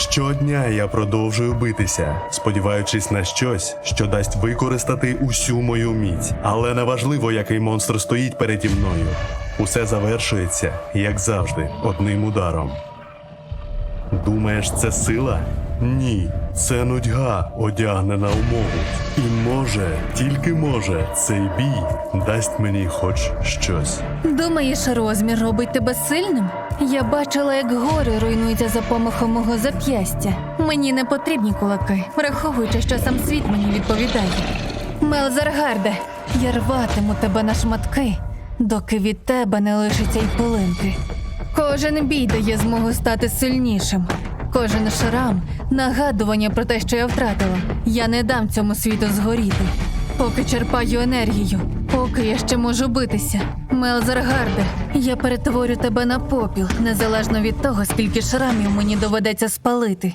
Щодня я продовжую битися, сподіваючись на щось, що дасть використати усю мою міць. Але неважливо, який монстр стоїть переді мною. Усе завершується, як завжди, одним ударом. Думаєш, це сила? Ні, це нудьга, одягнена у мову. І може, тільки може, цей бій дасть мені хоч щось. Думаєш, розмір робить тебе сильним? Я бачила, як гори руйнуються за помахом мого зап'ястя. Мені не потрібні кулаки, враховуючи, що сам світ мені відповідає. Мелзаргарде, я рватиму тебе на шматки, доки від тебе не лишиться й пилинки. Кожен бій дає змогу стати сильнішим. Кожен шрам нагадування про те, що я втратила. Я не дам цьому світу згоріти. Поки черпаю енергію, поки я ще можу битися. Мелзергарде, я перетворю тебе на попіл, незалежно від того, скільки шрамів мені доведеться спалити.